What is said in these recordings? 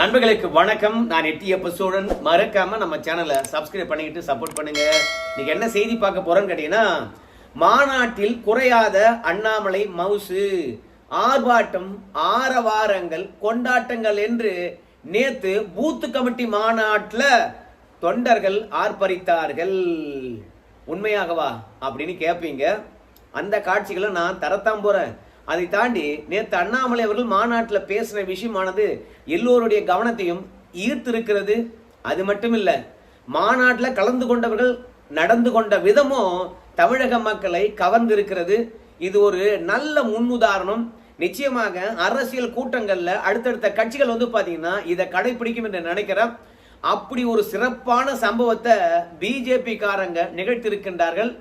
நண்பர்களுக்கு வணக்கம். நான் எட்டி சோழன் மறக்காம நம்ம சேனலை சப்ஸ்கிரைப் பண்ணிக்கிட்டு சப்போர்ட் பண்ணுங்க. இன்னைக்கு என்ன செய்தி பார்க்க போறோம்னு கேட்டீங்கன்னா மாநாட்டில் குறையாத அண்ணாமலை மவுசு ஆர்ப்பாட்டம் ஆரவாரங்கள் கொண்டாட்டங்கள் என்று நேத்து பூத்து கமிட்டி மாநாட்டில் தொண்டர்கள் ஆர்ப்பரித்தார்கள். உண்மையாகவா அப்படின்னு கேட்பீங்க அந்த காட்சிகளை நான் தரத்தான் போறேன். அதை தாண்டி நேற்று அண்ணாமலை அவர்கள் மாநாட்டில் பேசின விஷயமானது எல்லோருடைய கவனத்தையும் ஈர்த்திருக்கிறது. அது மட்டும் இல்லை மாநாட்டில் கலந்து கொண்டவர்கள் நடந்து கொண்ட விதமும் தமிழக மக்களை கவர்ந்திருக்கிறது. இது ஒரு நல்ல முன்னுதாரணம். நிச்சயமாக அரசியல் கூட்டங்களில் அடுத்தடுத்த கட்சிகள் வந்து பார்த்தீங்கன்னா இதை கடைபிடிக்கும் என்று நினைக்கிறேன். அப்படி ஒரு சிறப்பான சம்பவத்தை பிஜேபி காரங்க நிகழ்த்திருக்கின்றார்கள்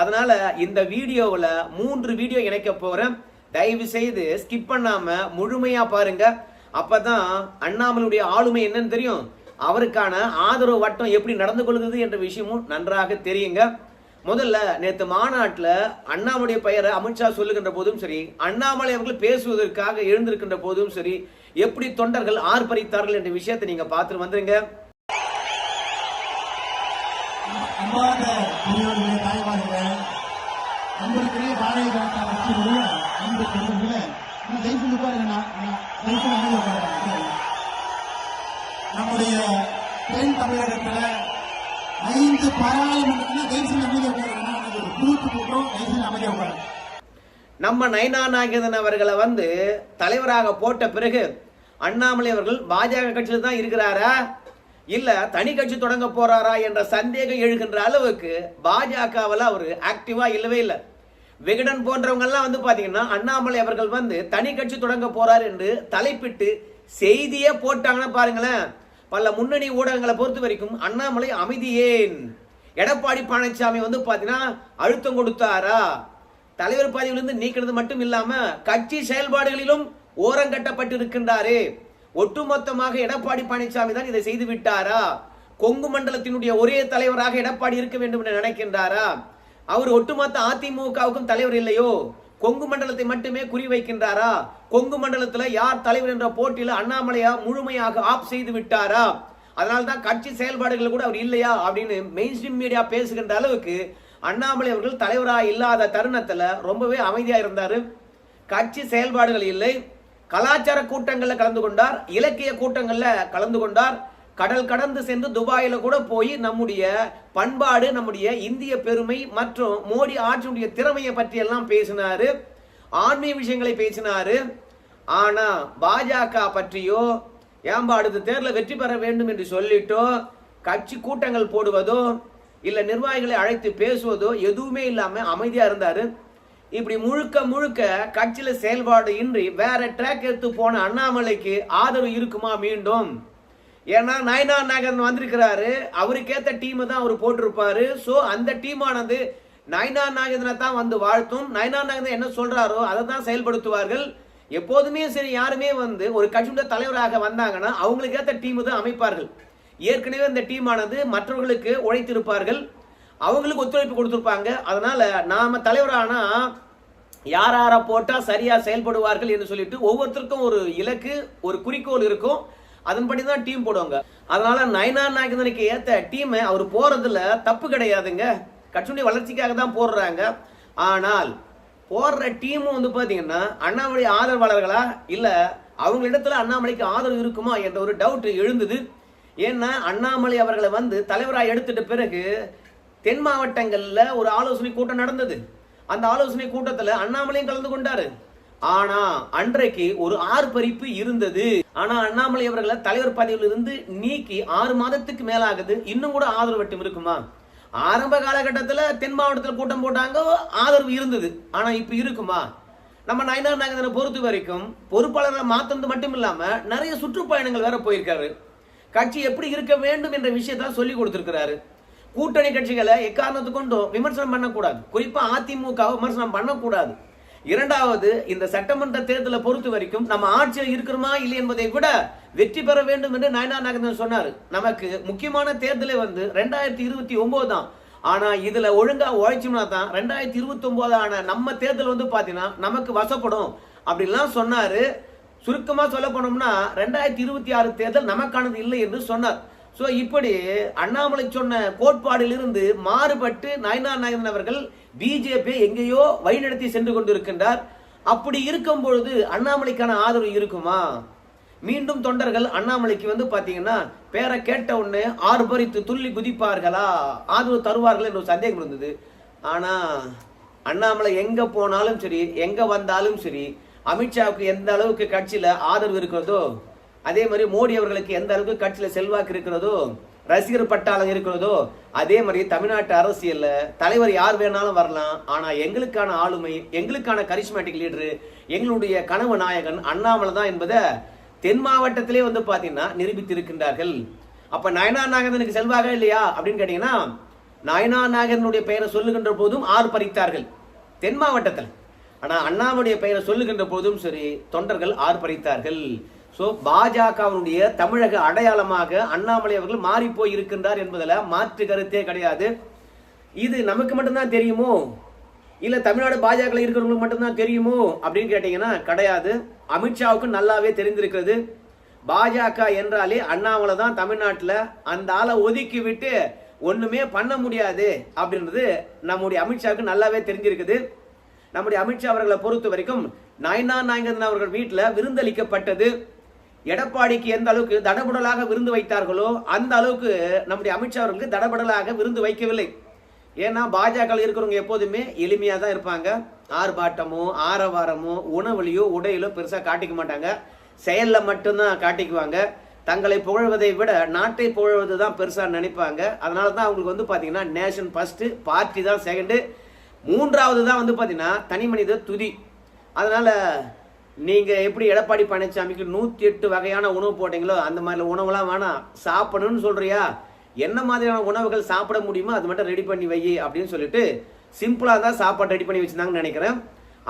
அதனால இந்த வீடியோவில் மூன்று வீடியோ இணைக்க போகிறேன் தயவு செய்து ஸ்கிப் பண்ணாம முழுமையா பாருங்க. அப்பதான் அண்ணாமலுடைய ஆளுமை என்னன்னு தெரியும். அவருக்கான ஆதரவு வட்டம் எப்படி நடந்து கொள்கிறது என்ற விஷயமும் நன்றாக தெரியுங்க. முதல்ல நேற்று மாநாட்டில் அண்ணாமலைய பெயரை அமித்ஷா சொல்லுகின்ற போதும் சரி அண்ணாமலை அவர்கள் பேசுவதற்காக எழுந்திருக்கின்ற போதும் சரி எப்படி தொண்டர்கள் ஆர்ப்பரித்தார்கள் என்ற விஷயத்தை நீங்க பார்த்துட்டு வந்துருங்க. அன்பார்ந்த பெரியவர்களே தாய்மார்களே பாரதிய ஜனதா நம்முடைய தென் தமிழகத்துல ஐந்து பாராளுமன்றத்தில் தேசிய அமைதி ஒரு கூட்டு போட்டோம் தேசிய அமைதி நம்ம நயனா நாகேந்திரன் அவர்களை வந்து தலைவராக போட்ட பிறகு அண்ணாமலை அவர்கள் பாஜக கட்சியில் தான் இருக்கிறாரா? இல்ல தனி கட்சி தொடங்க போறாரா என்ற சந்தேகம் எழுகின்ற அளவுக்கு பாஜகவில் அவர் ஆக்டிவா இல்லவே இல்லை. விகடன் போன்றவங்க எல்லாம் வந்து பாத்தீங்கன்னா அண்ணாமலை அவர்கள் வந்து தனி கட்சி தொடங்க போறார் என்று தலைப்பிட்டு செய்தியே போட்டாங்கன்னா பாருங்களேன். பல முன்னணி ஊடகங்களை பொறுத்த வரைக்கும் அண்ணாமலை அமைதியேன் எடப்பாடி பழனிசாமி வந்து பாத்தீங்கன்னா அழுத்தம் கொடுத்தாரா? தலைவர் பதவியிலிருந்து நீக்கிறது மட்டும் இல்லாம கட்சி செயல்பாடுகளிலும் ஓரங்கட்டப்பட்டு இருக்கின்றாரே ஒட்டுமொத்தமாக எடப்பாடி பழனிசாமி தான் இதை செய்து விட்டாரா? கொங்கு மண்டலத்தினுடைய ஒரே தலைவராக எடப்பாடி இருக்க வேண்டும் என்று நினைக்கின்றாரா? அவர் ஒட்டுமொத்த அதிமுகவுக்கும் தலைவர் இல்லையோ? கொங்கு மண்டலத்தை மட்டுமே குறிவைக்கின்றாரா? கொங்கு மண்டலத்துல யார் தலைவர் என்ற போட்டியில அண்ணாமலையா முழுமையாக ஆப் செய்து விட்டாரா? அதனால தான் கட்சி செயல்பாடுகள் கூட அவர் இல்லையா? அப்படின்னு மெயின் ஸ்ட்ரீம் மீடியா பேசுகின்ற அளவுக்கு அண்ணாமலை அவர்கள் தலைவராக இல்லாத தருணத்துல ரொம்பவே அமைதியா இருந்தாரு. கட்சி செயல்பாடுகள் இல்லை. கலாச்சார கூட்டங்களில் கலந்து கொண்டார். இலக்கிய கூட்டங்களில் கலந்து கொண்டார். கடல் கடந்து சென்று துபாயில் கூட போய் நம்முடைய பண்பாடு நம்முடைய இந்திய பெருமை மற்றும் மோடி ஆட்சியுடைய திறமையை பற்றி எல்லாம் பேசினாரு. ஆன்மீக விஷயங்களை பேசினாரு. ஆனா பாஜக பற்றியோ ஏன்பா அடுத்த தேர்தலில் வெற்றி பெற வேண்டும் என்று சொல்லிட்டோ கட்சி கூட்டங்கள் போடுவதோ இல்லை நிர்வாகிகளை அழைத்து பேசுவதோ எதுவுமே இல்லாமல் அமைதியாக இருந்தார். இப்படி முழுக்க முழுக்க கட்சியில் செயல்பாடு இன்றி வேற ட்ராக் எடுத்து போன அண்ணாமலைக்கு ஆதரவு இருக்குமா மீண்டும்? ஏன்னா நயனா நாகன் வந்திருக்கிறாரு. அவருக்கேற்ற டீம் தான் அவர் போட்டிருப்பாரு. ஸோ அந்த டீமானது நயனா நாகேந்திரனை தான் வந்து வாழ்த்தும். நயனா நாகேந்திரன் என்ன சொல்றாரோ அதை தான் செயல்படுத்துவார்கள். எப்போதுமே சரி யாருமே வந்து ஒரு கட்சியுடைய தலைவராக வந்தாங்கன்னா அவங்களுக்கு ஏற்ற டீம் தான் அமைப்பார்கள். ஏற்கனவே இந்த டீமானது மற்றவர்களுக்கு உழைத்திருப்பார்கள். அவங்களுக்கு ஒத்துழைப்பு கொடுத்துருப்பாங்க. அதனால நாம தலைவரானா யார் யாரை போட்டால் சரியாக செயல்படுவார்கள் என்று சொல்லிட்டு ஒவ்வொருத்தருக்கும் ஒரு இலக்கு ஒரு குறிக்கோள் இருக்கும். அதன்படி தான் டீம் போடுவாங்க. அதனால நயனா நாயகனுக்கு ஏத்த டீம் அவர் போறதுல தப்பு கிடையாதுங்க. கட்சியுடைய வளர்ச்சிக்காக தான் போடுறாங்க. ஆனால் போடுற டீமும் வந்து பாத்தீங்கன்னா அண்ணாமலை ஆதரவாளர்களா? இல்ல அவங்களிடத்துல அண்ணாமலைக்கு ஆதரவு இருக்குமா என்ற ஒரு டவுட் எழுந்தது. ஏன்னா அண்ணாமலை அவர்களை வந்து தலைவராக எடுத்துட்ட பிறகு தென் மாவட்டங்களில் ஒரு ஆலோசனை கூட்டம் நடந்தது. அந்த ஆலோசனை கூட்டத்தில் அண்ணாமலையும் கலந்து கொண்டாரு. ஆனா அன்றைக்கு ஒரு ஆர்ப்பரிப்பு இருந்தது. ஆனா அண்ணாமலை அவர்களை தலைவர் பதவியில் இருந்து நீக்கி ஆறு மாதத்துக்கு மேலாகுது. இன்னும் கூட ஆதரவு வட்டம் இருக்குமா? ஆரம்ப காலகட்டத்துல தென் மாவட்டத்தில் கூட்டம் போட்டாங்க ஆதரவு இருந்தது. ஆனா இப்ப இருக்குமா? நம்ம நயனார் நாகேந்திரனை பொறுத்த வரைக்கும் பொறுப்பாளர்களை மாத்துறது மட்டும் இல்லாம நிறைய சுற்றுப்பயணங்கள் வேற போயிருக்காரு. கட்சி எப்படி இருக்க வேண்டும் என்ற விஷயத்த சொல்லி கொடுத்திருக்கிறாரு. கூட்டணி கட்சிகளை எக்காரணத்து கொண்டும் விமர்சனம் பண்ணக்கூடாது. குறிப்பா அதிமுக விமர்சனம் பண்ணக்கூடாது. இரண்டாவது இந்த சட்டமன்ற தேர்தலை பொறுத்த வரைக்கும் நம்ம ஆட்சியில் இருக்கிறோமா இல்லை என்பதை விட வெற்றி பெற வேண்டும் என்று நயனா நாகேந்திரன் சொன்னார். நமக்கு முக்கியமான தேர்தலே வந்து ரெண்டாயிரத்தி இருபத்தி ஒன்பது தான். ஆனா இதுல ஒழுங்கா உழைச்சோம்னா தான் ரெண்டாயிரத்தி இருபத்தி ஒன்பது ஆன நம்ம தேர்தல் வந்து பாத்தீங்கன்னா நமக்கு வசப்படும். அப்படின்லாம் சொன்னாரு. சுருக்கமா சொல்ல போனோம்னா ரெண்டாயிரத்தி இருபத்தி ஆறு தேர்தல் நமக்கானது இல்லை என்று சொன்னார். ஸோ இப்படி அண்ணாமலை சொன்ன கோட்பாடிலிருந்து மாறுபட்டு நயனா நாயகன் அவர்கள் பிஜேபி எங்கேயோ வழிநடத்தி சென்று கொண்டிருக்கின்றார். அப்படி இருக்கும் பொழுது அண்ணாமலைக்கான ஆதரவு இருக்குமா? மீண்டும் தொண்டர்கள் அண்ணாமலைக்கு வந்து பாத்தீங்கன்னா பேரை கேட்ட உடனே ஆர்ப்பரித்து துள்ளி குதிப்பார்களா? ஆதரவு தருவார்கள் என்ற ஒரு சந்தேகம் இருந்தது. ஆனா அண்ணாமலை எங்க போனாலும் சரி எங்க வந்தாலும் சரி அமித்ஷாவுக்கு எந்த அளவுக்கு கட்சியில ஆதரவு இருக்கிறதோ அதே மாதிரி மோடி அவர்களுக்கு எந்த அளவுக்கு கட்சியில செல்வாக்கு இருக்கிறதோ ரசிகர் பட்டாளம் இருக்கிறதோ அதே மாதிரி தமிழ்நாட்டு அரசியல்ல தலைவர் யார் வேணாலும் வரலாம். ஆனா எங்களுக்கான ஆளுமை எங்களுக்கான கரிஸ்மேட்டிக் லீடர் எங்களுடைய கனவு நாயகன் அண்ணாமலை தான் என்பதை தென் மாவட்டத்திலே வந்து பாத்தீங்கன்னா நிரூபித்திருக்கின்றார்கள். அப்ப நயனா நாகேந்திரனுக்கு செல்வாக இல்லையா அப்படின்னு கேட்டீங்கன்னா நயனா நாகேந்திரனுடைய பெயரை சொல்லுகின்ற போதும் ஆறு பறித்தார்கள் தென் மாவட்டத்தில். ஆனா அண்ணாவுடைய பெயரை சொல்லுகின்ற போதும் சரி தொண்டர்கள் ஆர்ப்பரித்தார்கள் ஸோ பாஜகவினுடைய தமிழக அடையாளமாக அண்ணாமலை அவர்கள் மாறி போய் இருக்கின்றார் என்பதில் மாற்று கருத்தே கிடையாது. இது நமக்கு மட்டும்தான் தெரியுமோ? இல்லை தமிழ்நாடு பாஜக இருக்கிறவங்களுக்கு மட்டும்தான் தெரியுமோ? அப்படின்னு கேட்டிங்கன்னா கிடையாது. அமித்ஷாவுக்கும் நல்லாவே தெரிந்திருக்கிறது. பாஜக என்றாலே அண்ணாமலை தான் தமிழ்நாட்டில் அந்த ஆளை ஒதுக்கி விட்டு ஒன்றுமே பண்ண முடியாது அப்படின்றது நம்முடைய அமித்ஷாவுக்கு நல்லாவே தெரிஞ்சிருக்குது. நம்முடைய அமித்ஷா அவர்களை பொறுத்த வரைக்கும் நயனா நாயங்கன் அவர்கள் வீட்டில் விருந்தளிக்கப்பட்டது. எடப்பாடிக்கு எந்த அளவுக்கு தடபுடலாக விருந்து வைத்தார்களோ அந்த அளவுக்கு நம்முடைய அமித்ஷா அவர்களுக்கு தடபுடலாக விருந்து வைக்கவில்லை. ஏன்னா பாஜக இருக்கிறவங்க எப்போதுமே எளிமையாக தான் இருப்பாங்க. ஆர்ப்பாட்டமோ ஆரவாரமோ உணவுலையோ உடையிலோ பெருசாக காட்டிக்க மாட்டாங்க. செயலில் மட்டும்தான் காட்டிக்குவாங்க. தங்களை புகழ்வதை விட நாட்டை புகழ்வது தான் பெருசாக நினைப்பாங்க. அதனால தான் அவங்களுக்கு வந்து பார்த்தீங்கன்னா நேஷன் ஃபஸ்ட்டு பார்ட்டி தான் செகண்டு மூன்றாவது தான் வந்து பார்த்தீங்கன்னா தனி மனித துதி. அதனால் நீங்கள் எப்படி எடப்பாடி பழனிசாமிக்கு நூற்றி எட்டு வகையான உணவு போட்டீங்களோ அந்த மாதிரி உணவுலாம் வேணாம். சாப்பிடணும்னு சொல்கிறியா என்ன மாதிரியான உணவுகள் சாப்பிட முடியுமோ அது மட்டும் ரெடி பண்ணி வை அப்படின்னு சொல்லிட்டு சிம்பிளாக தான் சாப்பாடு ரெடி பண்ணி வச்சுருந்தாங்கன்னு நினைக்கிறேன்.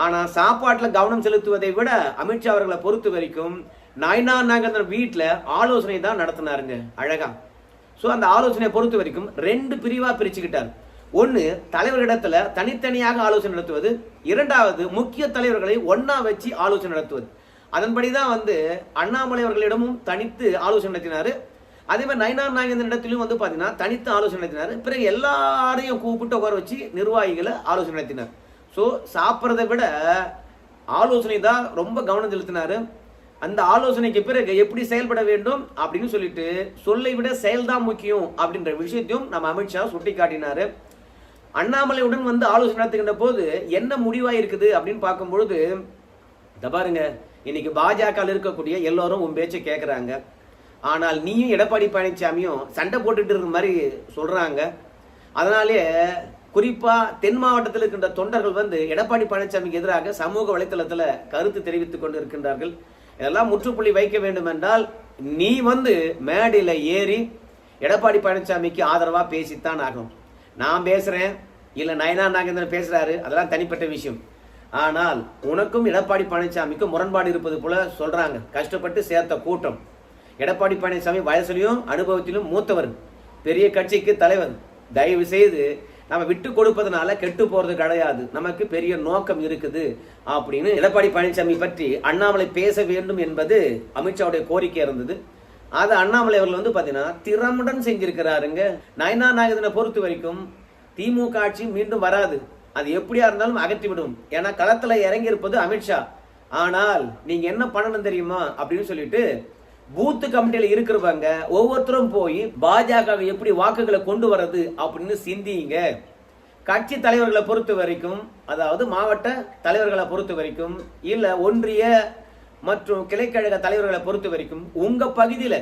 ஆனால் சாப்பாட்டில் கவனம் செலுத்துவதை விட அமித்ஷா அவர்களை பொறுத்த வரைக்கும் நாய்னா நாங்கள் வீட்டில் ஆலோசனை தான் நடத்தினாருங்க அழகா. ஸோ அந்த ஆலோசனையை பொறுத்த வரைக்கும் ரெண்டு பிரிவாக பிரிச்சுக்கிட்டார். ஒன்று தலைவர்களிடத்துல தனித்தனியாக ஆலோசனை நடத்துவது. இரண்டாவது முக்கிய தலைவர்களை ஒன்றா வச்சு ஆலோசனை நடத்துவது. அதன்படி தான் வந்து அண்ணாமலை அவர்களிடமும் தனித்து ஆலோசனை நடத்தினாரு. அதே மாதிரி நயனார் நாகேந்திரன் இடத்திலும் வந்து பார்த்தீங்கன்னா தனித்து ஆலோசனை நடத்தினார். பிறகு எல்லாரையும் கூப்பிட்டு உட்கார வச்சு நிர்வாகிகளை ஆலோசனை நடத்தினார். ஸோ சாப்பிட்றதை விட ஆலோசனை தான் ரொம்ப கவனம் செலுத்தினாரு. அந்த ஆலோசனைக்கு பிறகு எப்படி செயல்பட வேண்டும் அப்படின்னு சொல்லிட்டு சொல்லை விட செயல்தான் முக்கியம் அப்படின்ற விஷயத்தையும் நம்ம அமித்ஷா சுட்டி காட்டினாரு அண்ணாமலையுடன் வந்து ஆலோசனை நடத்துகின்ற போது என்ன முடிவா இருக்குது அப்படின்னு பார்க்கும் பொழுது இந்த பாருங்க இன்னைக்கு பாஜக இருக்கக்கூடிய எல்லோரும் உன் பேச்சை கேட்கறாங்க ஆனால் நீயும் எடப்பாடி பழனிசாமியும் சண்டை போட்டுட்டு இருக்க மாதிரி சொல்றாங்க. அதனாலே குறிப்பா தென் மாவட்டத்தில் இருக்கின்ற தொண்டர்கள் வந்து எடப்பாடி பழனிசாமிக்கு எதிராக சமூக வலைத்தளத்தில் கருத்து தெரிவித்துக் கொண்டு இருக்கின்றார்கள் இதெல்லாம் முற்றுப்புள்ளி வைக்க வேண்டும் என்றால் நீ வந்து மேடையில் ஏறி எடப்பாடி பழனிசாமிக்கு ஆதரவா பேசித்தான் ஆகும் நான் பேசுறேன் இல்லை நயனா நாகேந்திரன் பேசுறாரு. அதெல்லாம் தனிப்பட்ட விஷயம். ஆனால் உனக்கும் எடப்பாடி பழனிசாமிக்கும் முரண்பாடு இருப்பது போல சொல்றாங்க. கஷ்டப்பட்டு சேர்த்த கூட்டம். எடப்பாடி பழனிசாமி வயசுலையும் அனுபவத்திலும் மூத்தவர். பெரிய கட்சிக்கு தலைவர். தயவு செய்து நம்ம விட்டு கொடுப்பதனால கெட்டு போறது கிடையாது. நமக்கு பெரிய நோக்கம் இருக்குது. அப்படின்னு எடப்பாடி பழனிசாமி பற்றி அண்ணாமலை பேச வேண்டும் என்பது அமித்ஷாவுடைய கோரிக்கை இருந்தது. அது அண்ணாமலை அவர்கள் வந்து பார்த்தீங்கன்னா திறமுடன் செஞ்சிருக்கிறாருங்க. நயனா நாகேந்திரனை பொறுத்த வரைக்கும் திமுக ஆட்சி மீண்டும் வராது. அது எப்படியா இருந்தாலும் அகற்றிவிடும். ஏன்னா களத்துல இறங்கி இருப்பது அமித்ஷா ஆனால் நீங்க என்ன பண்ணணும் தெரியுமா? அப்படின்னு சொல்லிட்டு பூத்து கமிட்டியில இருக்கிறவங்க ஒவ்வொருத்தரும் போய் பாஜக எப்படி வாக்குகளை கொண்டு வர்றது அப்படின்னு சிந்திங்க. கட்சி தலைவர்களை பொறுத்த வரைக்கும் அதாவது மாவட்ட தலைவர்களை பொறுத்த வரைக்கும் இல்ல ஒன்றிய மற்றும் கிளைக்கழக தலைவர்களை பொறுத்த வரைக்கும் உங்க பகுதியில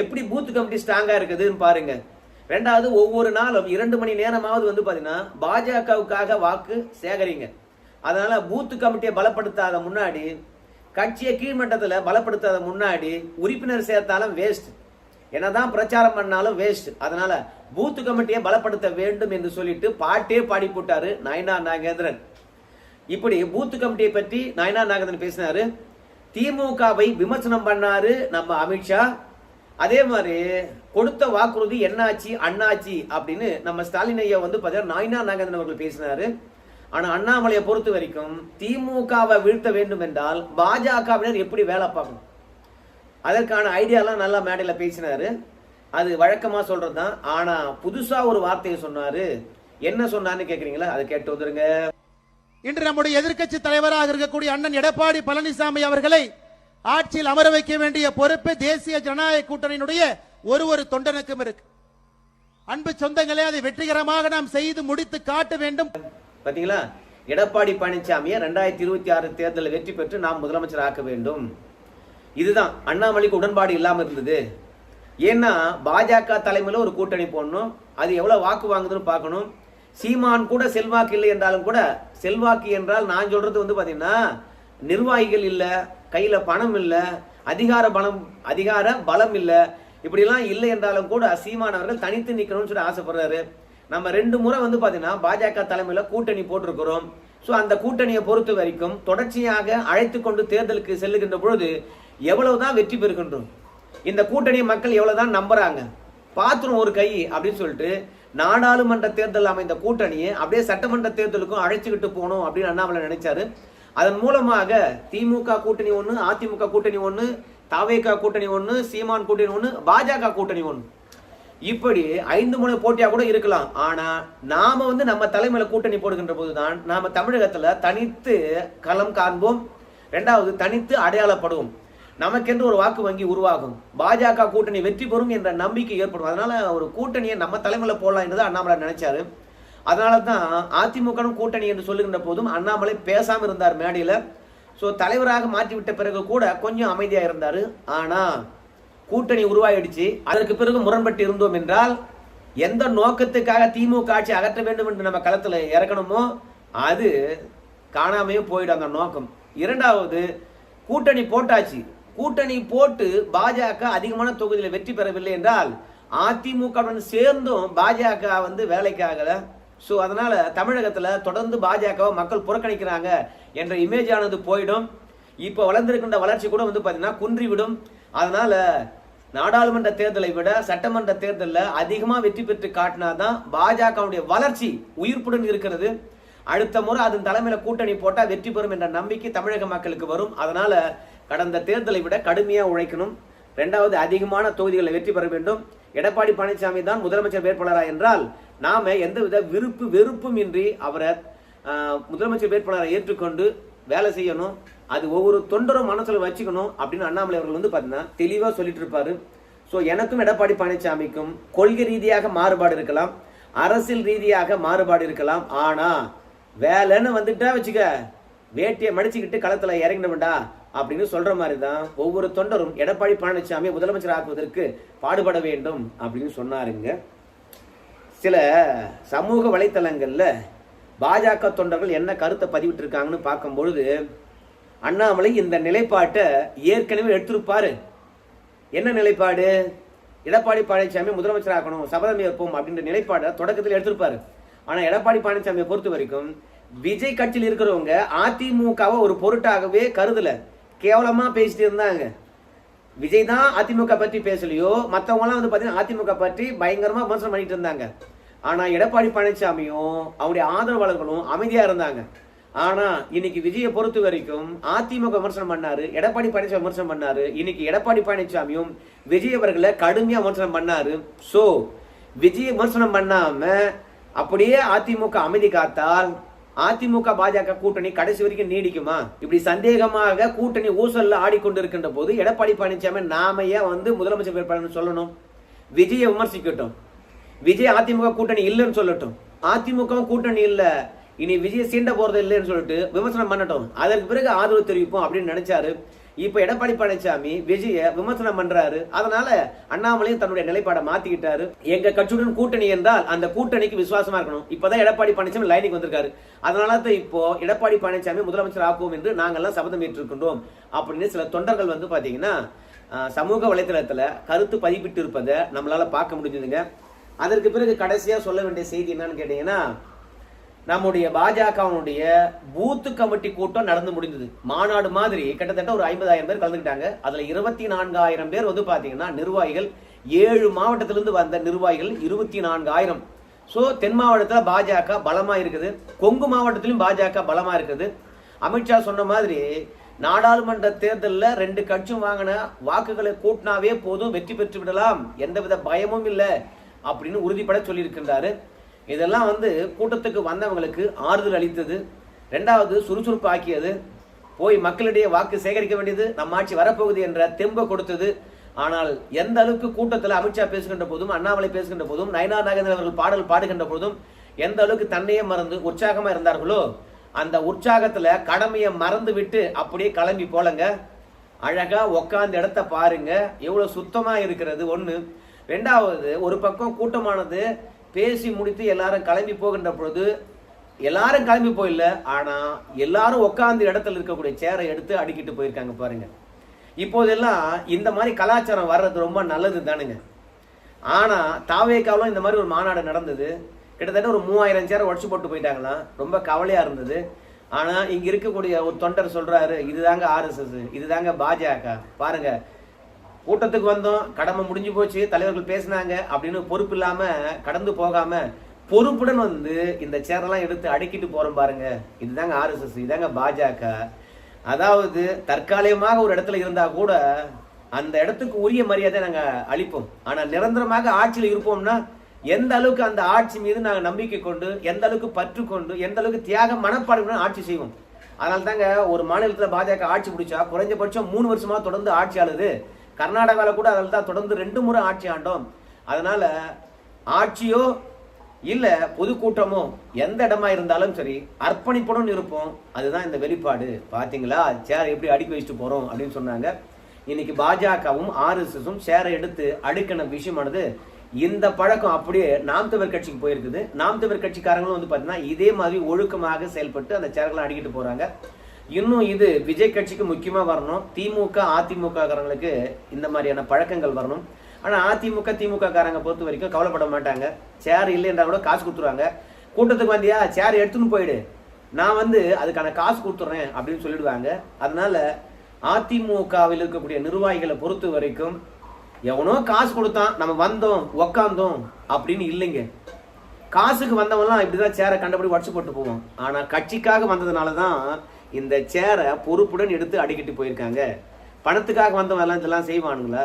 எப்படி பூத் கமிட்டி ஸ்ட்ராங்கா இருக்குதுன்னு பாருங்க. ரெண்டாவது ஒவ்வொரு நாளும் இரண்டு மணி நேரமாவது வந்து பார்த்தீங்கன்னா பாஜகவுக்காக வாக்கு சேகரிங்க. அதனால பூத்து கமிட்டியை பலப்படுத்தாத முன்னாடி கட்சியை கீழ்மட்டத்துல பலப்படுத்தாத முன்னாடி உறுப்பினர் சேர்த்தாலும் வேஸ்ட் என்னதான் பிரச்சாரம் பண்ணாலும் வேஸ்ட் அதனால பூத்து கமிட்டியை பலப்படுத்த வேண்டும் என்று சொல்லிட்டு பாட்டே பாடி போட்டாரு நயனா நாகேந்திரன். இப்படி பூத்து கமிட்டியை பற்றி நயனா நாகேந்திரன் பேசினாரு. திமுகவை விமர்சனம் பண்ணாரு நம்ம அமித்ஷா. அதே மாதிரி கொடுத்த வாக்குறுதி என்னாச்சு அண்ணாச்சி அப்படின்னு நம்ம ஸ்டாலின் ஐயா வந்து பார்த்தீங்கன்னா நாயினா நாகேந்திரன் அவர்கள் பேசினாரு. ஆனா அண்ணாமலையை பொறுத்த வரைக்கும் திமுகவை வீழ்த்த வேண்டும் என்றால் பாஜகவினர் எப்படி வேலை பார்க்கணும்? அதற்கான ஐடியாலாம் நல்லா மேடையில் பேசினாரு. அது வழக்கமா சொல்றது தான் ஆனா புதுசா ஒரு வார்த்தையை சொன்னாரு. என்ன சொன்னார்னு கேக்குறீங்களா? அதை கேட்டு வந்துருங்க. இன்று நம்முடைய எதிர்க்கட்சி தலைவராக இருக்கக்கூடிய அண்ணன் எடப்பாடி பழனிசாமி அவர்களை ஆட்சியில் அமர வைக்க வேண்டிய பொறுப்பு தேசிய ஜனநாயக கூட்டணியினுடைய ஒரு ஒரு தொண்டனுக்கும் இருக்கு. அன்பு சொந்தங்களே அதை வெற்றிகரமாக நாம் செய்து முடித்து காட்ட வேண்டும். பாத்தீங்களா? எடப்பாடி பழனிசாமியை ரெண்டாயிரத்தி இருபத்தி ஆறு தேர்தலில் வெற்றி பெற்று நாம் முதலமைச்சர் ஆக்க வேண்டும். இதுதான் அண்ணாமலைக்கு உடன்பாடு இல்லாம இருந்தது. ஏன்னா பாஜக தலைமையில் ஒரு கூட்டணி போடணும். அது எவ்வளவு வாக்கு வாங்குதுன்னு பார்க்கணும். சீமான் கூட செல்வாக்கு இல்லை என்றாலும் கூட செல்வாக்கு என்றால் நான் சொல்றது வந்து பாத்தீங்கன்னா நிர்வாகிகள் இல்லை கையில் பணம் இல்லை அதிகார பலம் அதிகார பலம் இல்லை. இப்படிலாம் இல்லை என்றாலும் கூட சீமானவர்கள் தனித்து நிற்கணும்னு சொல்லி ஆசைப்படுறாரு. நம்ம ரெண்டு முறை வந்து பார்த்தீங்கன்னா பாஜக தலைமையில் கூட்டணி போட்டிருக்கிறோம். ஸோ அந்த கூட்டணியை பொறுத்த வரைக்கும் தொடர்ச்சியாக அழைத்து கொண்டு தேர்தலுக்கு செல்லுகின்ற பொழுது எவ்வளவுதான் வெற்றி பெறுகின்றோம்? இந்த கூட்டணியை மக்கள் எவ்வளவுதான் நம்புறாங்க? பாத்திரம் ஒரு கை அப்படின்னு சொல்லிட்டு நாடாளுமன்ற தேர்தல் அமைந்த கூட்டணியை அப்படியே சட்டமன்ற தேர்தலுக்கும் அழைச்சிக்கிட்டு போகணும் அப்படின்னு அண்ணாமலை நினைச்சாரு. அதன் மூலமாக திமுக கூட்டணி ஒன்று அதிமுக கூட்டணி ஒன்று தாவேகா கூட்டணி ஒன்று சீமான் கூட்டணி ஒன்று பாஜக கூட்டணி ஒன்று இப்படி ஐந்து முனை போட்டியாக கூட இருக்கலாம். ஆனால் நாம் வந்து நம்ம தலைமையில் கூட்டணி போடுகின்ற போதுதான் நாம் தமிழகத்தில் தனித்து களம் காண்போம். ரெண்டாவது தனித்து அடையாளப்படுவோம். நமக்கென்று ஒரு வாக்கு வங்கி உருவாகும். பாஜக கூட்டணி வெற்றி பெறும் என்ற நம்பிக்கை ஏற்படும். அதனால ஒரு கூட்டணியை நம்ம தலைமையில் போடலாம் என்று அண்ணாமலை நினைச்சாரு. அதனால தான் அதிமுகனும் கூட்டணி என்று சொல்லுகின்ற போதும் அண்ணாமலை பேசாமல் இருந்தார் மேடையில். ஸோ தலைவராக மாற்றிவிட்ட பிறகு கூட கொஞ்சம் அமைதியாக இருந்தார். ஆனால் கூட்டணி உருவாயிடுச்சு. அதற்கு பிறகு முரண்பட்டு இருந்தோம் என்றால் எந்த நோக்கத்துக்காக திமுக ஆட்சி அகற்ற வேண்டும் என்று நம்ம களத்தில் இறக்கணுமோ அது காணாமையே போயிடும் அந்த நோக்கம். இரண்டாவது கூட்டணி போட்டாச்சு. கூட்டணி போட்டு பாஜக அதிகமான தொகுதியில் வெற்றி பெறவில்லை என்றால் அதிமுகவுடன் சேர்ந்தும் பாஜக வந்து வேலைக்கு ஸோ அதனால் தமிழகத்தில் தொடர்ந்து பாஜகவை மக்கள் புறக்கணிக்கிறாங்க என்ற இமேஜ் ஆனது போயிடும். இப்போ வளர்ந்திருக்கின்ற வளர்ச்சி கூட வந்து பார்த்தீங்கன்னா குன்றிவிடும். அதனால் நாடாளுமன்ற தேர்தலை விட சட்டமன்ற தேர்தலில் அதிகமாக வெற்றி பெற்று காட்டினா தான் பாஜகவுடைய வளர்ச்சி உயிர்ப்புடன் இருக்கிறது. அடுத்த முறை அதன் தலைமையில் கூட்டணி போட்டால் வெற்றி பெறும் என்ற நம்பிக்கை தமிழக மக்களுக்கு வரும். அதனால் கடந்த தேர்தலை விட கடுமையாக உழைக்கணும். ரெண்டாவது அதிகமான தொகுதிகளில் வெற்றி பெற வேண்டும். எடப்பாடி பழனிசாமி தான் முதலமைச்சர் வேட்பாளரா என்றால் நாம எந்தவித விருப்பு வெறுப்பும் இன்றி அவரை முதலமைச்சர் வேட்பாளரை ஏற்றுக்கொண்டு வேலை செய்யணும். அது ஒவ்வொரு தொண்டரும் மனசுல வச்சுக்கணும் அப்படின்னு அண்ணாமலை அவர்கள் வந்து பார்த்தீங்கன்னா தெளிவாக சொல்லிட்டு இருப்பாரு ஸோ எனக்கும் எடப்பாடி பழனிசாமிக்கும் கொள்கை ரீதியாக மாறுபாடு இருக்கலாம். அரசியல் ரீதியாக மாறுபாடு இருக்கலாம். ஆனா வேலைன்னு வந்துட்டா வச்சுக்க வேட்டியை மடிச்சுக்கிட்டு களத்தில் இறங்கினவன்டா அப்படின்னு சொல்ற மாதிரி தான் ஒவ்வொரு தொண்டரும் எடப்பாடி பழனிசாமி முதலமைச்சர் ஆக்குவதற்கு பாடுபட வேண்டும் அப்படின்னு சொன்னாருங்க. சில சமூக வலைத்தளங்களில் பாஜக தொண்டர்கள் என்ன கருத்தை பதிவிட்டிருக்காங்கன்னு பார்க்கும்பொழுது அண்ணாமலை இந்த நிலைப்பாட்டை ஏற்கனவே எடுத்திருப்பாரு. என்ன நிலைப்பாடு? எடப்பாடி பழனிசாமி முதலமைச்சர் சபதம் ஏற்போம் அப்படின்ற நிலைப்பாடை தொடக்கத்தில் எடுத்திருப்பாரு. ஆனால் எடப்பாடி பழனிசாமியை பொறுத்த வரைக்கும் விஜய் கட்சியில் இருக்கிறவங்க அதிமுகவை ஒரு பொருட்டாகவே கருதல. கேவலமா பேசிட்டு இருந்தாங்க. விஜய் தான் அதிமுக பற்றி பேசலையோ மற்றவங்களாம் வந்து பார்த்தீங்கன்னா அதிமுக பற்றி பயங்கரமாக விமர்சனம் பண்ணிட்டு இருந்தாங்க. ஆனால் எடப்பாடி பழனிசாமியும் அவருடைய ஆதரவாளர்களும் அமைதியாக இருந்தாங்க. ஆனால் இன்னைக்கு விஜயை பொறுத்த வரைக்கும் அதிமுக விமர்சனம் பண்ணாரு எடப்பாடி பழனிசாமி விமர்சனம் பண்ணாரு இன்னைக்கு எடப்பாடி பழனிசாமியும் விஜய் அவர்களை கடுமையாக விமர்சனம் பண்ணாரு. ஸோ விஜய் விமர்சனம் பண்ணாமல் அப்படியே அதிமுக அமைதி காத்தால் அதிமுக பாஜக கூட்டணி கடைசி வரைக்கும் நீடிக்குமா? இப்படி சந்தேகமாக கூட்டணி ஊசல்ல ஆடிக்கொண்டிருக்கின்ற போது எடப்பாடி பழனிசாமி நாம ஏன் வந்து முதலமைச்சர் வேட்பாளர் சொல்லணும்? விஜயை விமர்சிக்கட்டும். விஜய் அதிமுக கூட்டணி இல்லைன்னு சொல்லட்டும். அதிமுக கூட்டணி இல்ல. இனி விஜய் சீண்ட போறது இல்லைன்னு சொல்லிட்டு விமர்சனம் பண்ணட்டும். அதற்கு பிறகு ஆதரவு தெரிவிப்போம் அப்படின்னு நினைச்சாரு இப்ப எடப்பாடி பழனிசாமி விஜய விமர்சனம் பண்றாரு. அதனால அண்ணாமலையும் தன்னுடைய நிலைப்பாடை மாத்திக்கிட்டாரு. எங்க கட்சியுடன் கூட்டணி என்றால் அந்த கூட்டணிக்கு விசுவாசமா இருக்கணும். இப்பதான் எடப்பாடி பழனிசாமி லைனுக்கு வந்திருக்காரு. அதனால தான் இப்போ எடப்பாடி பழனிசாமி முதலமைச்சர் ஆக்குவோம் என்று நாங்கள்லாம் சபதம் ஏற்றிருக்கின்றோம் அப்படின்னு சில தொண்டர்கள் வந்து பாத்தீங்கன்னா சமூக வலைதளத்துல கருத்து பதிப்பிட்டு இருப்பதை நம்மளால பார்க்க முடிஞ்சதுங்க. அதற்கு பிறகு கடைசியா சொல்ல வேண்டிய செய்தி என்னன்னு கேட்டீங்கன்னா நம்முடைய பாஜகவினுடைய பூத்து கமிட்டி கூட்டம் நடந்து முடிந்தது. மாநாடு மாதிரி கிட்டத்தட்ட ஒரு ஐம்பதாயிரம் பேர் கலந்துக்கிட்டாங்க. அதுல இருபத்தி நான்காயிரம் பேர் வந்து பாத்தீங்கன்னா நிர்வாகிகள். ஏழு மாவட்டத்திலிருந்து வந்த நிர்வாகிகள் இருபத்தி நான்காயிரம் ஸோ தென் மாவட்டத்தில் பாஜக பலமா இருக்குது. கொங்கு மாவட்டத்திலும் பாஜக பலமா இருக்குது. அமித்ஷா சொன்ன மாதிரி நாடாளுமன்ற தேர்தலில் ரெண்டு கட்சியும் வாங்கின வாக்குகளை கூட்டினாவே போதும் வெற்றி பெற்று விடலாம். எந்தவித பயமும் இல்லை அப்படின்னு உறுதிப்பட சொல்லியிருக்கின்றாரு. இதெல்லாம் வந்து கூட்டத்துக்கு வந்தவங்களுக்கு ஆறுதல் அளித்தது. ரெண்டாவது சுறுசுறுப்பு ஆக்கியது போய் மக்களிடையே வாக்கு சேகரிக்க வேண்டியது நம்ம ஆட்சி வரப்போகுது என்ற தெம்ப கொடுத்தது. ஆனால் எந்த அளவுக்கு கூட்டத்தில் அமித்ஷா பேசுகின்ற போதும் அண்ணாமலை பேசுகின்ற போதும் நயனா நாகேந்திரன் அவர்கள் பாடல் பாடுகின்ற போதும் எந்த அளவுக்கு தன்னையே மறந்து உற்சாகமா இருந்தார்களோ அந்த உற்சாகத்துல கடமையை மறந்து விட்டு அப்படியே கிளம்பி போலங்க. அழகா உக்காந்த இடத்த பாருங்க. எவ்வளவு சுத்தமா இருக்கிறது ஒண்ணு. ரெண்டாவது ஒரு பக்கம் கூட்டமானது பேசி முடித்து எல்லாரும் கிளம்பி போகின்ற பொழுது எல்லாரும் கிளம்பி போயில்ல ஆனால் எல்லாரும் உட்காந்து இடத்துல இருக்கக்கூடிய சேரை எடுத்து அடுக்கிட்டு போயிருக்காங்க பாருங்க. இப்போதெல்லாம் இந்த மாதிரி கலாச்சாரம் வர்றது ரொம்ப நல்லது தானுங்க. ஆனால் தாவேக்காவிலும் இந்த மாதிரி ஒரு மாநாடு நடந்தது. கிட்டத்தட்ட ஒரு மூவாயிரம் சேரை உடச்சு போட்டு போயிட்டாங்களாம். ரொம்ப கவலையாக இருந்தது. ஆனால் இங்கே இருக்கக்கூடிய ஒரு தொண்டர் சொல்கிறாரு இதுதாங்க ஆர்எஸ்எஸ் இதுதாங்க பாஜக பாருங்க. கூட்டத்துக்கு வந்தோம் கடமை முடிஞ்சு போச்சு தலைவர்கள் பேசினாங்க அப்படின்னு பொறுப்பு இல்லாம கடந்து போகாம பொறுப்புடன் வந்து இந்த சேரெல்லாம் எடுத்து அடுக்கிட்டு போறோம் பாருங்க. இதுதாங்க ஆர்எஸ்எஸ் இதாங்க பாஜக. அதாவது தற்காலிகமாக ஒரு இடத்துல இருந்தா கூட அந்த இடத்துக்கு உரிய மரியாதை நாங்க அளிப்போம். ஆனா நிரந்தரமாக ஆட்சியில் இருப்போம்னா எந்த அளவுக்கு அந்த ஆட்சி மீது நாங்க நம்பிக்கை கொண்டு எந்த அளவுக்கு பற்று கொண்டு எந்த அளவுக்கு தியாக மனப்பாடுடன் ஆட்சி செய்வோம். அதனால தாங்க ஒரு மாநிலத்துல பாஜக ஆட்சி பிடிச்சா குறைஞ்சபட்சம் மூணு வருஷமா தொடர்ந்து ஆட்சி ஆளுது. கர்நாடகாவில் கூட அதில் தான் தொடர்ந்து ரெண்டு முறை ஆட்சி ஆண்டோம். அதனால் ஆட்சியோ இல்லை பொதுக்கூட்டமோ எந்த இடமா இருந்தாலும் சரி அர்ப்பணிப்புடன் இருப்போம். அதுதான் இந்த வெளிப்பாடு. பார்த்தீங்களா சேர் எப்படி அடுக்கி வச்சுட்டு போகிறோம் அப்படின்னு சொன்னாங்க. இன்னைக்கு பாஜகவும் ஆர்எஸ்எஸும் சேரை எடுத்து அடுக்கின விஷயமானது இந்த பழக்கம் அப்படியே நாம் தமிழ் கட்சிக்கு போயிருக்குது. நாம் தமிழ் கட்சிக்காரங்களும் வந்து பார்த்தீங்கன்னா இதே மாதிரி ஒழுக்கமாக செயல்பட்டு அந்த சேர்களை அடிக்கிட்டு போகிறாங்க இன்னும் இது விஜய் கட்சிக்கு முக்கியமாக வரணும். திமுக அதிமுககாரங்களுக்கு இந்த மாதிரியான பழக்கங்கள் வரணும். ஆனால் அதிமுக திமுக காரங்க பொறுத்த வரைக்கும் கவலைப்பட மாட்டாங்க. சேர் இல்லைன்றா கூட காசு கொடுத்துருவாங்க. கூட்டத்துக்கு வந்தியா? சேர் எடுத்துன்னு போயிடு. நான் வந்து அதுக்கான காசு கொடுத்துட்றேன் அப்படின்னு சொல்லிடுவாங்க. அதனால அதிமுகவில் இருக்கக்கூடிய நிர்வாகிகளை பொறுத்த வரைக்கும் எவனோ காசு கொடுத்தான் நம்ம வந்தோம் உக்காந்தோம் அப்படின்னு இல்லைங்க. காசுக்கு வந்தவன்லாம் இப்படிதான் சேரை கண்டபடி உடச்சு போட்டு போவோம். ஆனால் கட்சிக்காக வந்ததுனால தான் இந்த சேரை பொறுப்புடன் எடுத்து அடிக்கிட்டு போயிருக்காங்க. பணத்துக்காக வந்தவன் இதெல்லாம் செய்வானுங்களா?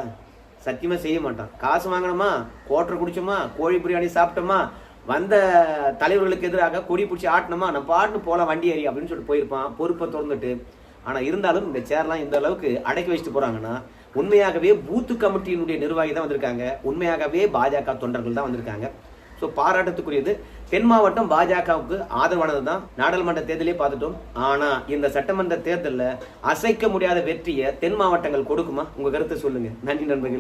சத்தியமாக செய்ய மாட்டான். காசு வாங்கினோமா கோட்டரை குடிச்சோமா? கோழி பிரியாணி சாப்பிட்டோமா? வந்த தலைவர்களுக்கு எதிராக கொடி பிடிச்சி ஆட்டினோமா நம்ம பாட்டுன்னு போகலாம் வண்டி ஏறி அப்படின்னு சொல்லிட்டு போயிருப்பான். பொறுப்பை திறந்துட்டு. ஆனால் இருந்தாலும் இந்த சேர்லாம் இந்த அளவுக்கு அடக்கி வச்சுட்டு போகிறாங்கன்னா உண்மையாகவே பூத்து கமிட்டியினுடைய நிர்வாகி தான் வந்திருக்காங்க. உண்மையாகவே பாஜக தொண்டர்கள் தான் வந்திருக்காங்க. ஸோ பாராட்டத்துக்குரியது. தென் மாவட்டம் பாஜகவுக்கு ஆதரவானது தான் நாடாளுமன்ற தேர்தலே பார்த்துட்டோம். ஆனா இந்த சட்டமன்ற தேர்தலில் அசைக்க முடியாத வெற்றியை தென் மாவட்டங்கள் கொடுக்குமா? உங்க கருத்தை சொல்லுங்க. நன்றி நண்பர்கள்.